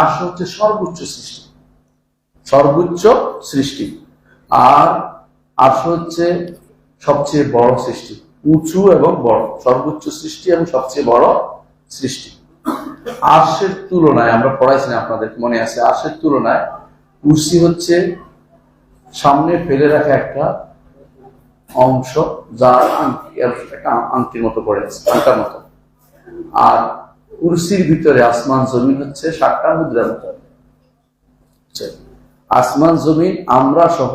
আর্শ হচ্ছে সর্বোচ্চ সৃষ্টি। সর্বোচ্চ সৃষ্টি। আর আর্শ হচ্ছে সবচেয়ে বড় সৃষ্টি। উঁচু এবং বড়। সর্বোচ্চ সৃষ্টি এবং সবচেয়ে বড় সৃষ্টি। আর্শের তুলনায়, আমরা পড়াইছি না আপনাদের, মনে আছে? আর্শের তুলনায় কুর্সি হচ্ছে সামনে ফেলে রাখা একটা অংশ, যা আংটি একটা আংটির মতো পড়ে আছে, আংটার মতো। আর কুরসির ভিতরে আসমান জমিন হচ্ছে সাতটা মুদ্রার মতো আসমান জমিন, আমরা সহ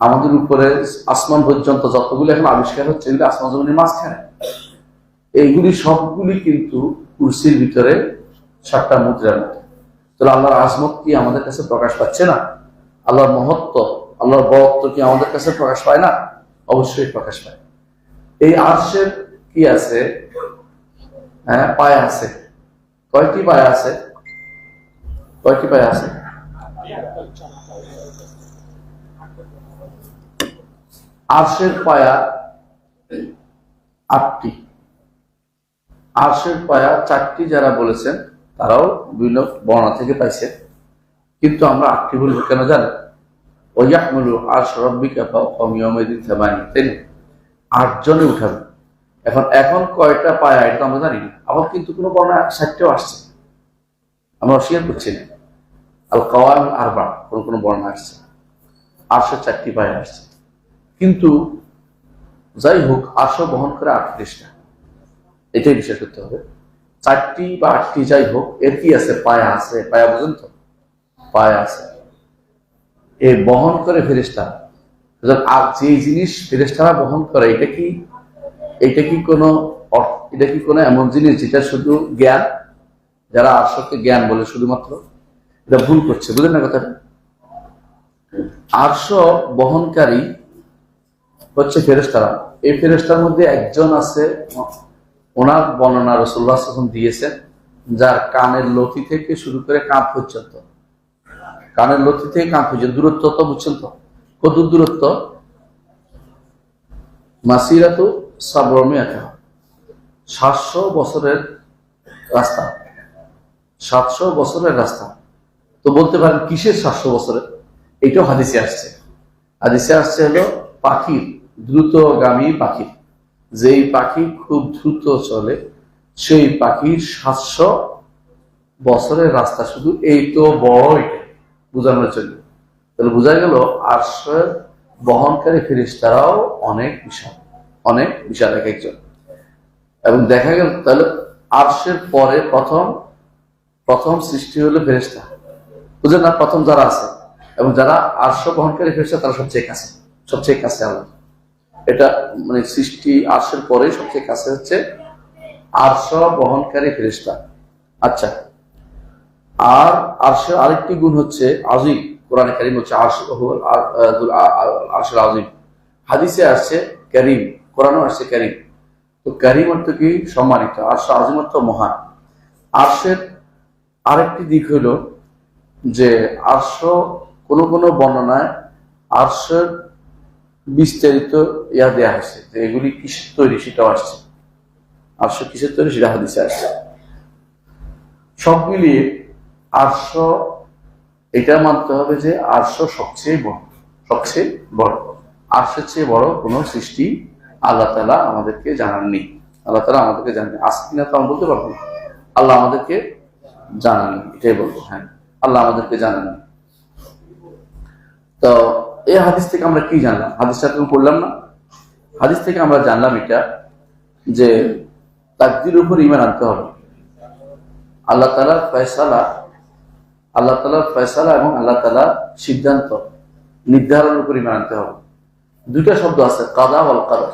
আমাদের উপরে আসমান পর্যন্ত যতগুলো এখন আবিষ্কার হচ্ছে, এগুলো আসমান জমিনের মাঝখানে। এইগুলি সবগুলি কিন্তু কুরসির ভিতরে সাতটা মুদ্রার মতো তাহলে আল্লাহর আজমত কি আমাদের কাছে প্রকাশ পাচ্ছে না? আল্লাহর মহত্ব, আল্লাহর বরত্ব কি আমাদের কাছে প্রকাশ পায় না? অবশ্যই প্রকাশ পায়। এই আর্শের কি আছে? হ্যাঁ পায়ে আছে। কয়টি পায়ে আছে? কয়টি পায়ে আছে? আর্শের পায়া আটটি। আর্শের পায়া চারটি যারা বলেছেন, তারাও বিভিন্ন বর্ণা থেকে পাইছে। কিন্তু আমরা আটটি বলব কেন জানেন ওয়াহমুলু আর্শ রব্বিকা অমিয়মেদিন থামানি তাই না? আটজনে উঠাবে। এখন এখন কয়টা পায়া এটা আমরা জানি না। আবার কিন্তু কোনো বর্ণা ষাটটাও আসছে। আমরা অস্বীকার করছি না। আল কাওয়াম আরবা কোন কোন বর্ণা আসছে আটশো চারটি পায়ে আসছে। কিন্তু যাই হোক আটশো বহন করে আটত্রিশটা এটাই বিশ্বাস করতে হবে। চারটি বা আটটি যাই হোক, এর কি আছে? পায়া আছে। পায়া বুঝেন তো। পায়া আছে। এ বহন করে ফেরেস্তা আর যে জিনিস ফেরেস্তারা বহন করে, এটা কি এটা কি কোনো এটা কি কোনো এমন জিনিস যেটা শুধু জ্ঞান? যারা আর্শকে জ্ঞান বলে শুধুমাত্র? এটা ভুল করছে, বুঝলেন না কথাটা? আর্শ বহনকারী হচ্ছে ফেরেস্তারা এই ফেরেস্তার মধ্যে একজন আছে, ওনার বর্ণনা রসুল্লাহ যখন দিয়েছেন, যার কানের লতি থেকে শুরু করে কাঁপ পর্যন্ত। কানের লতি থেকে কাঁপ পর্যন্ত, দূরত্ব তো বুঝছেন তো কত দূরত্ব? মাসিরাতু সাবরমিয়াকা সাতশো বছরের রাস্তা। সাতশো বছরের রাস্তা। তো বলতে পারেন কিসের সাতশো বছরের? এটাও হাদিসে আসছে। হাদিসে আসছে হলো পাখির, দ্রুতগামী পাখি যেই পাখি খুব দ্রুত চলে, সেই পাখির সাতশো বছরের রাস্তা শুধু এই তো বড় এটা বোঝানোর জন্য। তাহলে বোঝা গেল আশ্রয় বহনকারী ফেরিস্তারাও অনেক বিশাল। অনেক, বিশাল এক একজন। এবং দেখা গেল, তাহলে আর্শের পরে প্রথম প্রথম সৃষ্টি হলো ফেরিস্তা বুঝলেন না? প্রথম যারা আছে, এবং যারা আর্শ বহনকারী ফেরিস্তা তারা সবচেয়ে কাছে সবচেয়ে কাছে আল্লাহ। এটা মানে সৃষ্টি আর্শের পরে সবচেয়ে কাছে হচ্ছে আর্শ বহনকারী ফেরিস্তা আচ্ছা আর আর্শের আরেকটি গুণ হচ্ছে আজিম কোরআনে কারিম হচ্ছে আর্শ আর্শের আজিম হাদিসে আসছে করিম। কোরআনও আসছে করিম। তো করিম অর্থ কি? সম্মানিত। আর্শ আজিম অর্থ মহান। আর্শের আরেকটি দিক হলো যে আর্শ কোন কোন বর্ণনায় আর্শের বিস্তারিত ইয়া দেয়া হয়েছে যে এগুলি কিসের তৈরি সেটাও আসছে। আর্শ কিসের তৈরি সেটা হাদিসে আসছে। সব মিলিয়ে আর্শ, এটা মানতে হবে যে আর্শ সবচেয়ে বড় সবচেয়ে বড়। আর্শের চেয়ে বড় কোনো সৃষ্টি আল্লাহ তালা আমাদেরকে জানাননি। আল্লাহ তালা আমাদেরকে জানাননি। আজ কিনা তো বলতে পারব। আল্লাহ আমাদেরকে জানাননি, এটাই বলব হ্যাঁ। আল্লাহ আমাদেরকে জানাননি। তো এই হাদিস থেকে আমরা কি জানলাম? হাদিসটা তুমি না। হাদিস থেকে আমরা জানলাম এটা যে তাকদির উপর ইমান আনতে হবে। আল্লাহ তালার ফয়সালা, আল্লাহ তালার ফয়সালা এবং আল্লাহ তালার সিদ্ধান্ত নির্ধারণের উপর ইমান আনতে হবে। দুইটা শব্দ আছে, কাদা ওয়াল কাদা।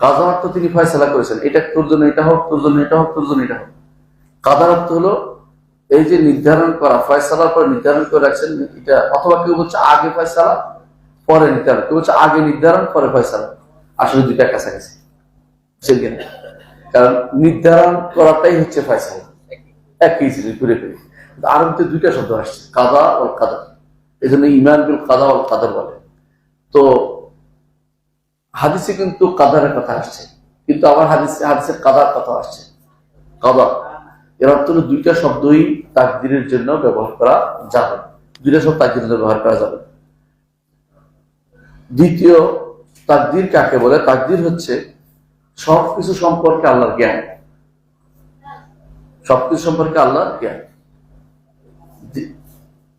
কাদা অর্থ তিনি ফয়সালা করেছেন। এটা তোর জন্য এটা হোক, তোর জন্য এটা হোক, তোর জন্য এটা হোক। কাদার অর্থ হলো এই যে নির্ধারণ করা, ফয়সালার পর নির্ধারণ করে রাখছেন, এটা অথবা কেউ বলছে আগে ফয়সালা, পরে নির্ধারণ। কেউ বলছে আগে নির্ধারণ, পরে ফয়সালা। আসলে দুইটা কাছাকাছি। কারণ নির্ধারণ করাটাই হচ্ছে ফয়সালা। একই জিনিস, ঘুরে ফিরে। আরবিতে দুইটা শব্দ আসছে, কাদা ও কাদার এই জন্য ইমান বিল কাদা ও কাদার বলে। তো হাদিসে কিন্তু কাদারের কথা আসছে। কিন্তু আবার হাদিসে হাদিসের কাদার কথা আসছে। কাদা, এর অর্থ হলো দুইটা শব্দই তাকদিরের জন্য ব্যবহার করা যাবে। দুইটা শব্দ তাকদিরের জন্য ব্যবহার করা যাবে। দ্বিতীয়, তাকদির কাকে বলে? তাকদির হচ্ছে সবকিছু সম্পর্কে আল্লাহর জ্ঞান। সবকিছু সম্পর্কে আল্লাহর জ্ঞান।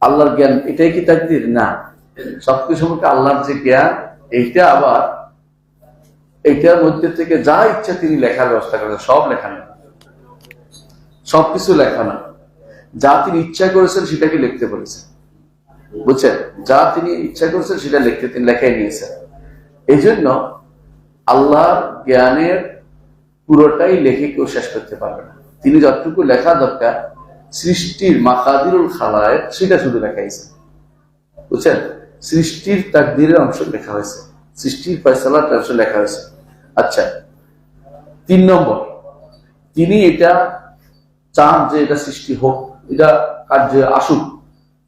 আল্লাহর জ্ঞান এটাই কি তাকদির? না। সবকিছু সম্পর্কে আল্লাহর যে জ্ঞান, এইটা আবার এইটার মধ্যে থেকে যা ইচ্ছা তিনি লেখার ব্যবস্থা করেন সব লেখা না সবকিছু লেখা না। যা তিনি ইচ্ছা করেছেন সেটাকে লিখতে বলেছেন। বুঝছেন? যা তিনি ইচ্ছা করেছেন সেটা লিখতে তিনি লেখাই নিয়েছেন। এই জন্য আল্লাহর জ্ঞানের পুরোটাই লেখে কেউ শেষ করতে পারবে না। তিনি যতটুকু লেখা দরকার, সৃষ্টির মাকাদিরুল খালায় সেটা শুধু লেখাইছেন বুঝছেন? সৃষ্টির তাকদিরের অংশ লেখা হয়েছে। সৃষ্টির ফয়সালার অংশ লেখা হয়েছে। আচ্ছা তিন নম্বর। তিনি এটা চান যে এটা সৃষ্টি হোক, এটা কার্যে আসুক,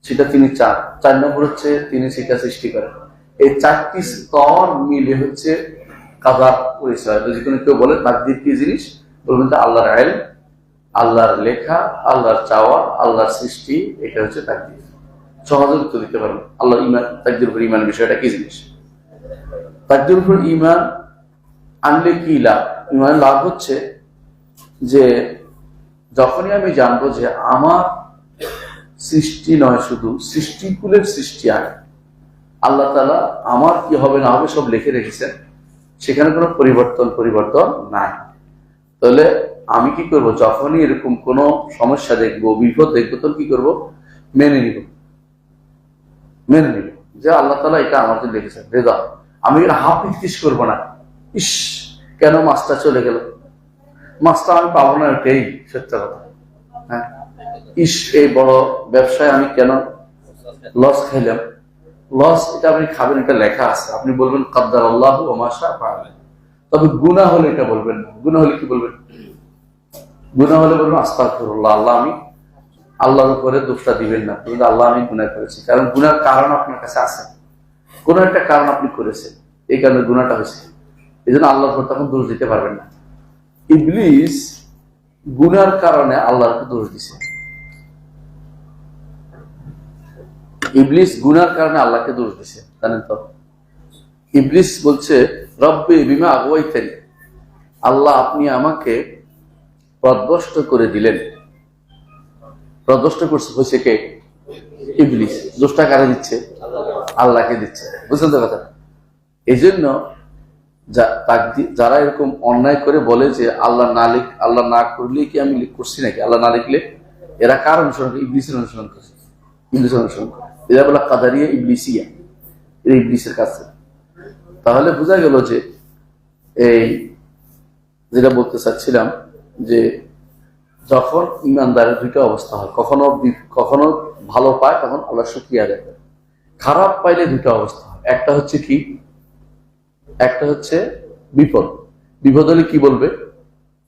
সেটা তিনি চান। চার নম্বর হচ্ছে তিনি সেটা সৃষ্টি করেন। এই চারটি স্তর মিলে হচ্ছে কাদার পরিচয়। যদি কোনো কেউ বলে তাকদির কি জিনিস? বলবেন আল্লাহর আইল আল্লাহর লেখা, আল্লাহর চাওয়া, আল্লাহর সৃষ্টি, এটা হচ্ছে তাকদির। সহজে উত্তর দিতে পারবেন আল্লাহ ইমান, তাকদির উপর ইমান বিষয়টা কি জিনিস? তাকদির উপর ইমান আনলে কি লাভ? ইমান লাভ হচ্ছে যে যখনই আমি জানব যে আমার সৃষ্টি নয় শুধু, সৃষ্টিকুলের সৃষ্টি আগে। আল্লাহ তালা আমার কি হবে না হবে সব লিখে রেখেছেন। সেখানে কোনো পরিবর্তন পরিবর্তন নাই। তাহলে আমি কি করব? যখনই এরকম কোনো সমস্যা দেখব, বিপদ দেখব, তখন কি করব? মেনে নিব। মেনে নিব যে আল্লাহ তালা এটা আমার জন্য লিখেছেন। রেদা, আমি হাফ ইতিস করব না। ইস, কেন মাছটা চলে গেল? মাছটা আমি পাবো না, এটাই সত্য কথা। হ্যাঁ? ইস, এই বড় ব্যবসায় আমি কেন লস খাইলাম? লস এটা আপনি খাবেন এটা লেখা আছে। আপনি বলবেন কাদ্দার আল্লাহ ওমাশা পাবেন তবে গুণা হলে এটা বলবেন না। গুণা হলে কি বলবেন? গুণা হলে বলবেন আস্তা আস্তাগফিরুল্লাহ, আল্লাহ আমি, আল্লাহর উপরে দোষটা দিবেন না। কিন্তু আল্লাহ আমি গুণা করেছি। কারণ গুনার কারণ আপনার কাছে আছে। কোন একটা কারণ আপনি করেছেন। এই কারণে গুণাটা হয়েছে। এই জন্য আল্লাহর উপর তখন দোষ দিতে পারবেন না। ইবলিস গুনার কারণে আল্লাহকে দোষ দিছে। ইবলিস গুনার কারণে আল্লাহকে দোষ দিছে, জানেন তো? ইবলিস বলছে, রব্বে বিমা আগুয়াইতেন আল্লাহ আপনি আমাকে পদভষ্ট করে দিলেন। পদভষ্ট করছে হয়েছে কে? ইবলিস। দোষটা কারে দিচ্ছে? আল্লাহকে দিচ্ছে। বুঝলেন তো কথা? এই জন্য যারা এরকম অন্যায় করে বলে যে আল্লাহ না লিখ, আল্লাহ না করলে কি আমি করছি নাকি? আল্লাহ না লিখলে এরা কার অনুসরণ করে? ইবলিসের অনুসরণ করছে ইবলিসের অনুসরণ করে। এরা বলে কাদারিয়া ইবলিসিয়া। এরা ইবলিসের কাছে। তাহলে বোঝা গেল যে এই যেটা বলতে চাচ্ছিলাম যে যখন ইমানদারের দুইটা অবস্থা হয়, কখনো কখনো ভালো পায়, তখন আল্লাহ শুক্রিয়া দেয় খারাপ পাইলে দুইটা অবস্থা হয়। একটা হচ্ছে কি একটা হচ্ছে বিপদ। বিপদ হলে কি বলবে?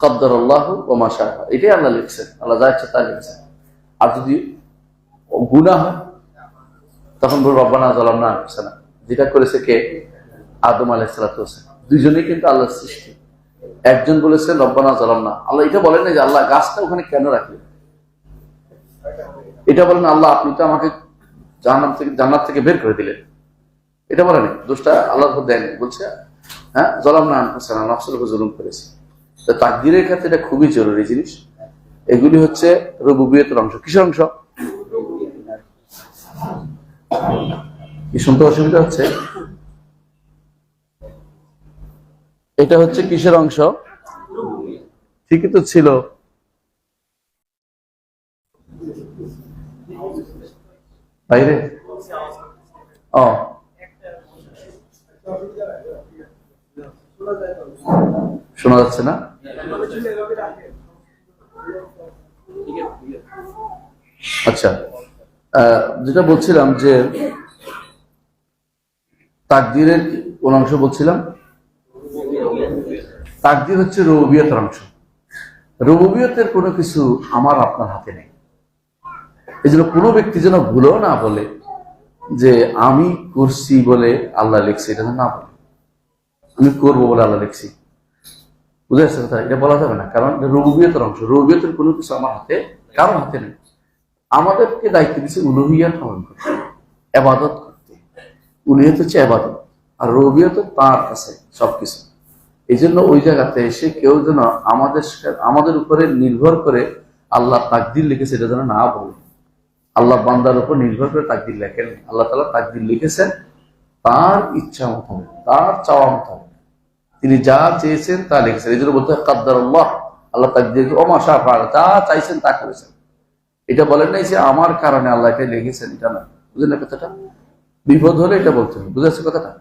কদ্দর আল্লাহ ও মাসা এটাই আল্লাহ লিখছেন। আল্লাহ যা ইচ্ছা তা লিখছেন। আর যদি গুণা হয়, তখন বলব, রব্বানা জলাম না হচ্ছে না যেটা করেছে কে? আদম আলাইসালাম দুইজনেই কিন্তু আল্লাহর সৃষ্টি। একজন বলেছেন রব্বানা জলাম না আল্লাহ এটা বলেন না যে আল্লাহ গাছটা ওখানে কেন রাখলেন? এটা বলেন, আল্লাহ আপনি তো আমাকে জান্নাত থেকে জান্নাত থেকে বের করে দিলেন। এটা বলে নেই। দোষটা আল্লাহর উপর দেয়নি। বলছে হ্যাঁ জলাম না আনফুসানা, নফসের উপর জুলুম করেছি। তো তাকদিরের ক্ষেত্রে এটা খুবই জরুরি জিনিস। এগুলি হচ্ছে রবুবিয়তের অংশ। কিসের অংশ? কি শুনতে অসুবিধা হচ্ছে? এটা হচ্ছে কিসের অংশ? ঠিকই তো ছিল। বাইরে? শোনা যাচ্ছে না? আচ্ছা যেটা বলছিলাম যে তাকদিরের কোন অংশ বলছিলাম, তাকদির হচ্ছে রবিয়তের অংশ। রবিয়তের কোনো কিছু আমার আপনার হাতে নেই। এই জন্য কোনো ব্যক্তি যেন ভুলেও না বলে যে আমি করছি বলে আল্লাহ লিখছে, এটা না বলে। আমি করব বলে আল্লাহ লিখছি। বুঝে কথা, এটা বলা যাবে না। কারণ রুবিয়তের অংশ। রুবিয়তের কোনো কিছু আমার হাতে কারও হাতে নেই। আমাদেরকে দায়িত্ব দিচ্ছে উলুহিয়াত পালন করতে, এবাদত করতে। উলুহিয়ত হচ্ছে এবাদত। আর রবিয়ত তার কাছে সবকিছু। এই জন্য ওই জায়গাতে এসে কেউ যেন আমাদের আমাদের উপরে নির্ভর করে আল্লাহ তাকদির লিখেছে এটা যেন না বলে। আল্লাহ বান্দার উপর নির্ভর করে তাকদির লেখেন। আল্লাহ তালা তাকদির লিখেছেন, তার ইচ্ছা মোতাবেক তার চাওয়া মোতাবেক তিনি যা চেয়েছেন তা লিখেছেন। এই জন্য বলতে হয় কাদ্দার আল্লাহ ও অমাশা যা চাইছেন তা করেছেন। এটা বলেন নাই যে আমার কারণে আল্লাহ এটা লিখেছেন, এটা না বুঝলেন কথাটা? বিপদ হলে এটা বলতে হবে। বুঝেছে কথাটা?